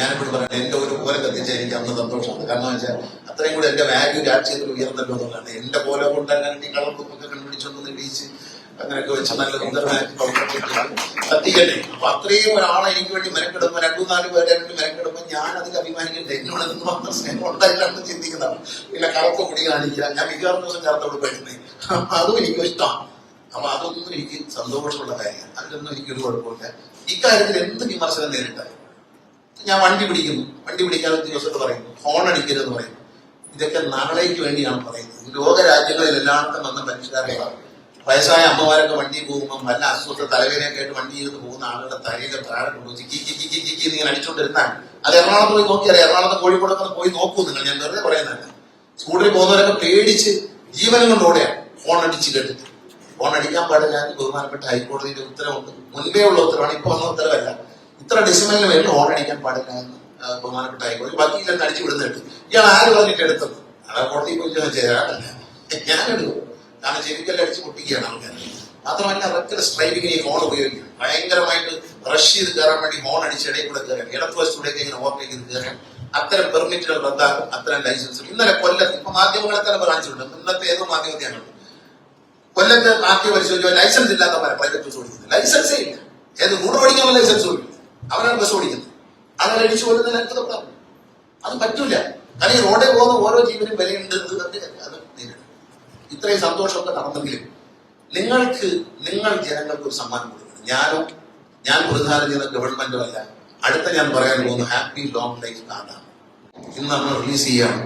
ഞാനിപ്പോഴും പറയുന്നത് എന്റെ ഒരു പോലെ കത്തിച്ചായിരിക്കാം എനിക്ക് അന്ന് സന്തോഷമാണ് കാരണം വെച്ചാൽ അത്രയും കൂടി എന്റെ വാല്യൂ രാഷ്ട്രീയത്തിൽ ഉയർന്നല്ലോ എന്നുള്ളതാണ്. എന്റെ പോലെ കൊണ്ട് തന്നെ ഈ കളർ ബുക്കൊക്കെ കണ്ടുപിടിച്ചൊന്ന് തെളിയിച്ച് അങ്ങനെയൊക്കെ വെച്ച് നല്ല സുന്ദരമായിട്ട് കത്തിക്കട്ടെ അപ്പൊ അത്രയും ഒരാളെ എനിക്ക് വേണ്ടി മെനക്കെടുമ്പോ രണ്ടു നാല് പേരെ വേണ്ടി മെനക്കെടുമ്പോ ഞാൻ അതിൽ അഭിമാനിക്കട്ടെ എന്നോട് എന്ന് മാത്രം സ്നേഹം ഉണ്ടായിട്ടാണ് ചിന്തിക്കുന്നതാണ്. പിന്നെ കളർപ്പ് മുടി കാണിക്കുക. ഞാൻ മിക്കവാറും ദിവസം ചേർത്തോട് പോയിരുന്നേ അതും എനിക്കും ഇഷ്ടമാണ്. അപ്പൊ അതൊന്നും എനിക്ക് സന്തോഷമുള്ള കാര്യമാണ് അതിലൊന്നും എനിക്കൊരു കുഴപ്പമില്ല. ഇക്കാര്യത്തിൽ എന്ത് വിമർശനം നേരിട്ടാലും ഞാൻ വണ്ടി പിടിക്കുന്നു. വണ്ടി പിടിക്കാതെ ഉദ്യോഗസ്ഥർ പറയുന്നു. ഹോൺ അടിക്കരുതെന്ന് പറയുന്നു. ഇതൊക്കെ നാളേക്ക് വേണ്ടിയാണ് പറയുന്നത്. ലോക രാജ്യങ്ങളിൽ എല്ലായിടത്തും വന്ന മനുഷ്യരാണ്. വയസ്സായ അമ്മമാരൊക്കെ വണ്ടി പോകുമ്പോൾ നല്ല അസ്വസ്ഥ തലവേദനയൊക്കെ ആയിട്ട് വണ്ടി ചെയ്ത് പോകുന്ന ആളുകളുടെ തലയിലെ താഴെ കൊണ്ടു ചിക്കി ചിക്കി ചിക്കി ചിക്കി ഇങ്ങനെ അടിച്ചുകൊണ്ടിരുന്നാണ് അത് എറണാകുളത്ത് പോയി നോക്കിയാൽ എറണാകുളത്ത് കോഴിക്കോടൊക്കെ പോയി നോക്കൂ നിങ്ങൾ. ഞാൻ വെറുതെ പറയുന്നതല്ല. സ്കൂട്ടറിൽ പോകുന്നവരൊക്കെ പേടിച്ച് ജീവനും ഫോൺ അടിച്ച് കേട്ടിട്ട്. ഫോൺ അടിക്കാൻ പാടില്ല ബഹുമാനപ്പെട്ട ഹൈക്കോടതിയുടെ ഉത്തരവുണ്ട്. മുൻപേ ഉള്ള ഉത്തരവാണ്. ഇപ്പൊ വന്ന ഉത്തരവല്ല. ഇത്ര ഡെസിമലിന് മേലിൽ ഹോൺ അടിക്കാൻ പാടില്ല എന്ന് ബഹുമാനപ്പെട്ട ഹൈക്കോടതി. ഇല്ലെന്ന് അടിച്ചു വിടുന്നിട്ട് ഇയാൾ ആര് പറഞ്ഞിട്ട് എടുത്തത്? അയാളെ കോടതി പോയി ഞാനെടുക്കും ഞാൻ എടുക്കും കാരണം ചെവിക്കല്ല് അടിച്ച് പൊട്ടിക്കുകയാണ് ആൾക്കാർ. മാത്രമല്ല റെക്കഡ് സ്ട്രൈവിങ്ങിന് ഈ ഹോൺ ഉപയോഗിക്കും. ഭയങ്കരമായിട്ട് റഷ് ചെയ്ത് കയറാൻ വേണ്ടി ഹോൺ അടിച്ച് ഇടയിൽ കൂടെ കയറാൻ. ഇടത്ത് വശത്തൂടെയൊക്കെ ഇങ്ങനെ ഓവർടേക്ക് കയറാൻ. അത്തരം പെർമിറ്റുകൾ റദ്ദാക്കും. അത്തരം ലൈസൻസ് ഇന്നലെ കൊല്ലത്ത് ഇപ്പൊ മാധ്യമങ്ങളെ തന്നെ കാണിച്ചിട്ടുണ്ട് ഇന്നത്തെ ഏതോ മാധ്യമത്തെ ഞാൻ കൊല്ലത്ത് മാധ്യമ പരിശോധിച്ചോ ലൈസൻസ് ഇല്ലാത്തവരെ പ്രൈവറ്റ് ബസ് ഓടിക്കുന്നത് ലൈസൻസേ ഇല്ല. ഏത് നൂറ് ഓടിക്കാനുള്ള ലൈസൻസ് ഓടില്ല അവരാണ് ബസ് ഓടിക്കുന്നത്. അതാണ് അടിച്ചു കൊല്ലുന്നതിന് അത് പറ്റൂല. കാരണം റോഡിൽ പോകുന്ന ഓരോ ജീവനും വിലയുണ്ട് പറഞ്ഞു അത് നേരിടും. ഇത്രയും സന്തോഷമൊക്കെ നടന്നെങ്കിലും നിങ്ങൾക്ക് നിങ്ങൾ ജനങ്ങൾക്ക് ഒരു സമ്മാനം കൊടുക്കണം. ഞാനും ഞാൻ പ്രതിദാനം ചെയ്യുന്ന ഗവൺമെന്റോ അല്ല. അടുത്ത ഞാൻ പറയാൻ പോകുന്ന ഹാപ്പി ലോങ് ലൈഫ് കാർഡാണ്. ഇന്ന് നമ്മൾ റിലീസ് ചെയ്യാണ്.